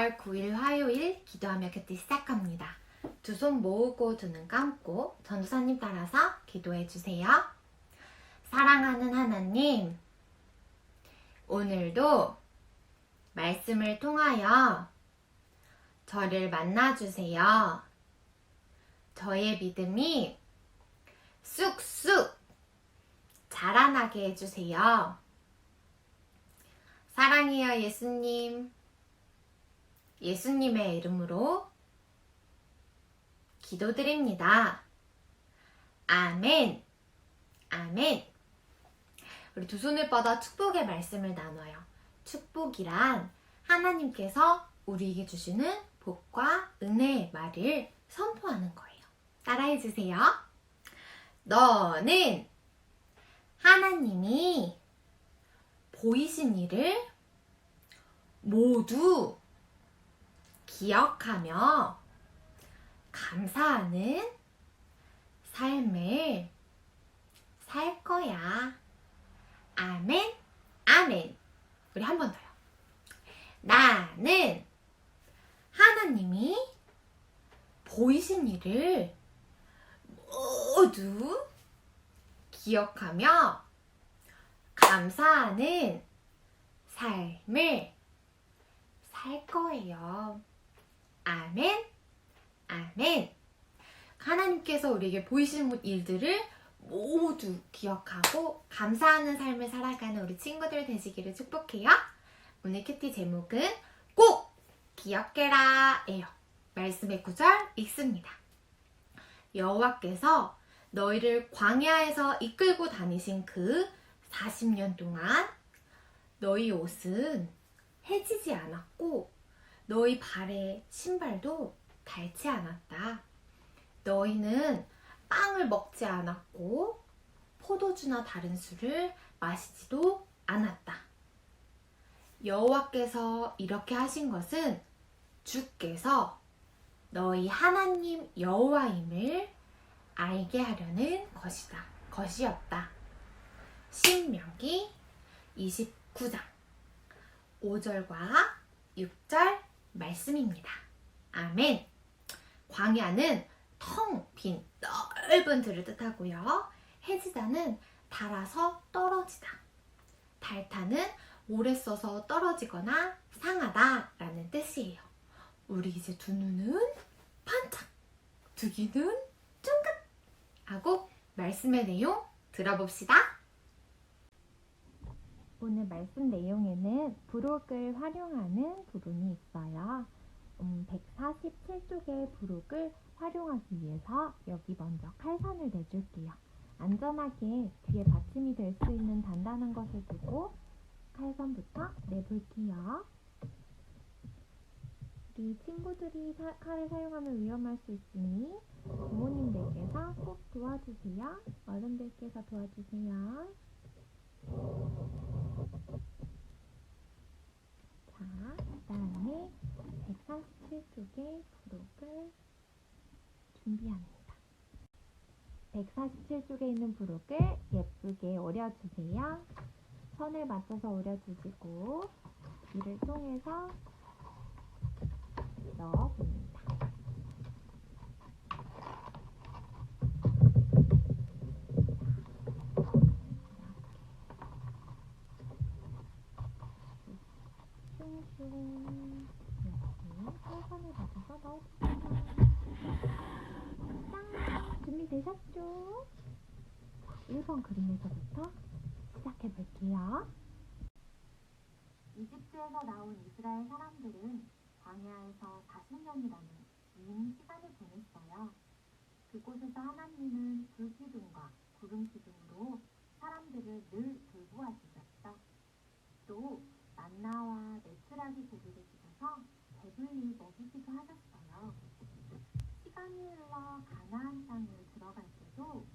6월 9일 화요일 기도하며 곁에 시작합니다. 두 손 모으고 두 눈 감고 전도사님 따라서 기도해 주세요. 사랑하는 하나님, 오늘도 말씀을 통하여 저를 만나주세요. 저의 믿음이 쑥쑥 자라나게 해주세요. 사랑해요, 예수님. 예수님의 이름으로 기도드립니다. 아멘. 아멘. 우리 두 손을 뻗어 축복의 말씀을 나눠요. 축복이란 하나님께서 우리에게 주시는 복과 은혜의 말을 선포하는 거예요. 따라해 주세요. 너는 하나님이 보이신 일을 모두 기억하며 감사하는 삶을 살 거야. 아멘, 아멘. 우리 한 번 더요. 나는 하나님이 보이신 일을 모두 기억하며 감사하는 삶을 살 거예요. 아멘, 아멘. 하나님께서 우리에게 보이신 일들을 모두 기억하고 감사하는 삶을 살아가는 우리 친구들 되시기를 축복해요. 오늘 큐티 제목은 꼭 기억해라 예요. 말씀의 구절 읽습니다. 여호와께서 너희를 광야에서 이끌고 다니신 그 40년 동안 너희 옷은 해지지 않았고 너희 발의 신발도 닳지 않았다. 너희는 빵을 먹지 않았고 포도주나 다른 술을 마시지도 않았다. 여호와께서 이렇게 하신 것은 주께서 너희 하나님 여호와임을 알게 하려는 것이다. 것이었다. 신명기 29장 5절과 6절 말씀입니다. 아멘. 광야는 텅 빈 넓은 들을 뜻하고요. 해지다는 달아서 떨어지다. 달타는 오래 써서 떨어지거나 상하다 라는 뜻이에요. 우리 이제 두 눈은 반짝, 두 귀는 쫑긋 하고 말씀의 내용 들어봅시다. 오늘 말씀 내용에는 부록을 활용하는 부분이 있어요. 음, 147쪽의 부록을 활용하기 위해서 여기 먼저 칼선을 내줄게요. 안전하게 뒤에 받침이 될 수 있는 단단한 것을 두고 칼선부터 내볼게요. 우리 친구들이 사- 칼을 사용하면 위험할 수 있으니 부모님들께서 꼭 도와주세요. 어른들께서 도와주세요. 자, 그 다음에 147쪽의 부록을 준비합니다. 147쪽에 있는 부록을 예쁘게 오려주세요. 선을 맞춰서 오려주시고 귀를 통해서 넣어봅니다. 슝슝 이렇게 철선을 맞춰서 넣어줍니다. 짠! 준비되셨죠? 1번 그림에서부터 시작해 볼게요. 이집트에서 나온 이스라엘 사람들은 광야에서 40년이라는 긴 시간을 보냈어요. 그곳에서 하나님은 불기둥과 구름기둥으로 사람들을 늘 돌보아주셨죠. 또 만나와 메추라기 고기를 주셔서 배불리 먹이기도 하셨어요. 시간이 흘러 가나안 땅을 들어갈 때도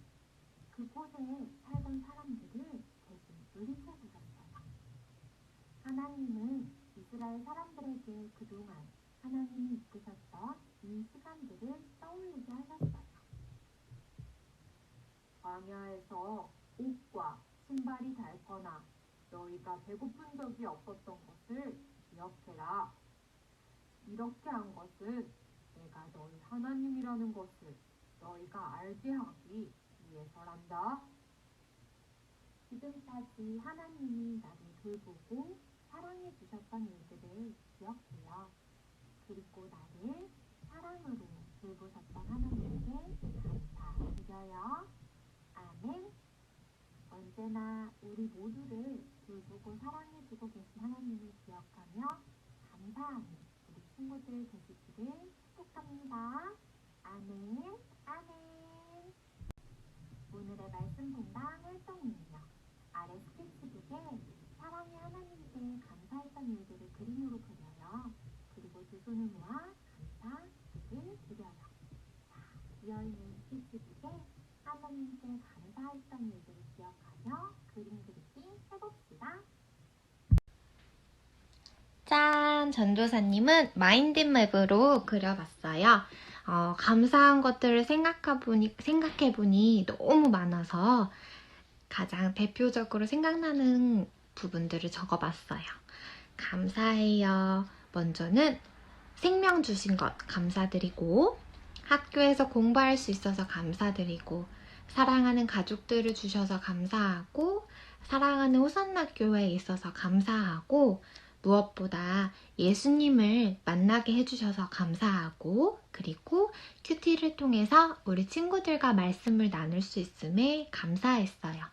그곳에 살던 사람들을 대신 물리쳐 주셨어요. 하나님은 이스라엘 사람들에게 그동안 하나님이 이끄셨던 이 시간들을 떠올리게 하셨어요. 광야에서 옷과 신발이 닳거나 너희가 배고픈 적이 없었던 것을 기억해라. 이렇게 한 것은 내가 너희 하나님이라는 것을 너희가 알게 하기 위해서란다. 지금까지 하나님이 나를 돌보고 사랑해 주셨던 일들을 기억해요. 그리고 나를 사랑으로 돌보셨던 하나님께 감사드려요. 아멘. 언제나 우리 모두를 돌보고 사랑해주고 계신 하나님을 기억하며 감사하는 우리 친구들 되시기를 축복합니다. 아멘, 아멘. 오늘의 말씀 분당 활동이에요. 아래 스케치북에 사랑의 하나님께 감사했던 일들을 그림으로 그려요. 그리고 두 손을 모아 감사를 드려요. 자, 비어있는 스케치북에 하나님께 감사했던 기억하며 그림 그리기 해봅시다. 짠! 전도사님은 마인드맵으로 그려봤어요. 어, 감사한 것들을 생각해보니, 생각해보니 너무 많아서 가장 대표적으로 생각나는 부분들을 적어봤어요. 감사해요. 먼저는 생명 주신 것 감사드리고, 학교에서 공부할 수 있어서 감사드리고, 사랑하는 가족들을 주셔서 감사하고, 사랑하는 호산학교에 있어서 감사하고, 무엇보다 예수님을 만나게 해주셔서 감사하고, 그리고 큐티를 통해서 우리 친구들과 말씀을 나눌 수 있음에 감사했어요.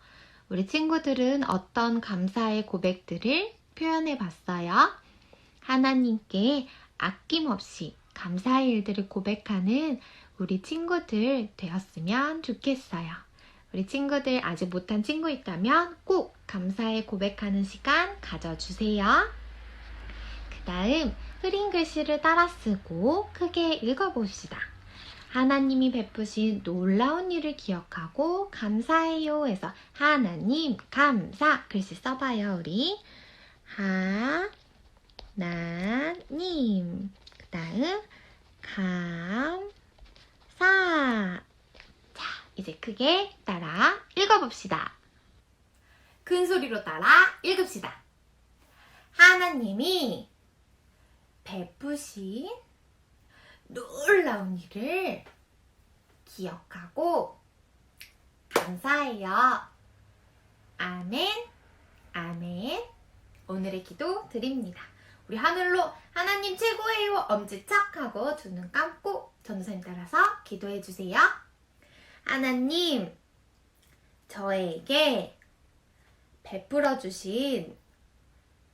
우리 친구들은 어떤 감사의 고백들을 표현해 봤어요? 하나님께 아낌없이 감사의 일들을 고백하는 우리 친구들 되었으면 좋겠어요. 우리 친구들 아직 못한 친구 있다면 꼭 감사의 고백하는 시간 가져주세요. 그 다음 흐린 글씨를 따라 쓰고 크게 읽어봅시다. 하나님이 베푸신 놀라운 일을 기억하고 감사해요 해서 하나님 감사 글씨 써봐요 우리 하나님 그 다음 감사 자 이제 크게 따라 읽어봅시다. 큰 소리로 따라 읽읍시다. 하나님이 베푸신 놀라운 일을 기억하고 감사해요. 아멘, 아멘. 오늘의 기도 드립니다. 우리 하늘로 하나님 최고예요. 엄지척 하고 두 눈 감고 전도사님 따라서 기도해 주세요. 하나님, 저에게 베풀어 주신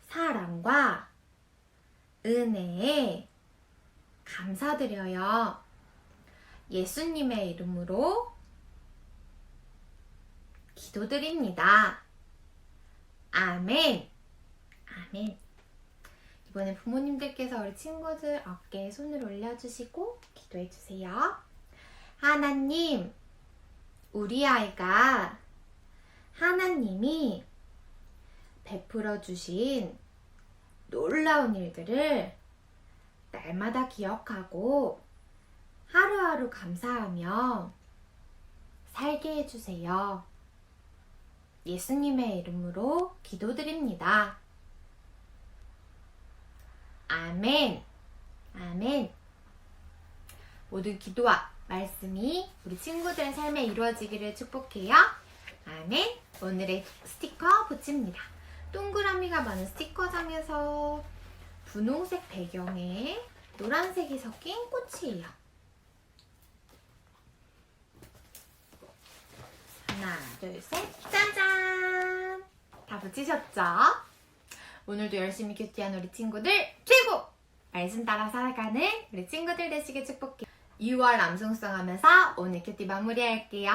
사랑과 은혜에 감사드려요. 예수님의 이름으로 기도드립니다. 아멘. 아멘. 이번에 부모님들께서 우리 친구들 어깨에 손을 올려주시고 기도해 주세요. 하나님, 우리 아이가 하나님이 베풀어 주신 놀라운 일들을 날마다 기억하고 하루하루 감사하며 살게 해주세요. 예수님의 이름으로 기도드립니다. 아멘. 아멘. 모든 기도와 말씀이 우리 친구들의 삶에 이루어지기를 축복해요. 아멘. 오늘의 스티커 붙입니다. 동그라미가 많은 스티커장에서 분홍색 배경에 노란색이 섞인 꽃이에요. 하나, 둘, 셋, 짜잔! 다 붙이셨죠? 오늘도 열심히 큐티한 우리 친구들 최고! 말씀 따라 살아가는 우리 친구들 되시길 축복해. 6월 암송송 하면서 오늘 큐티 마무리할게요.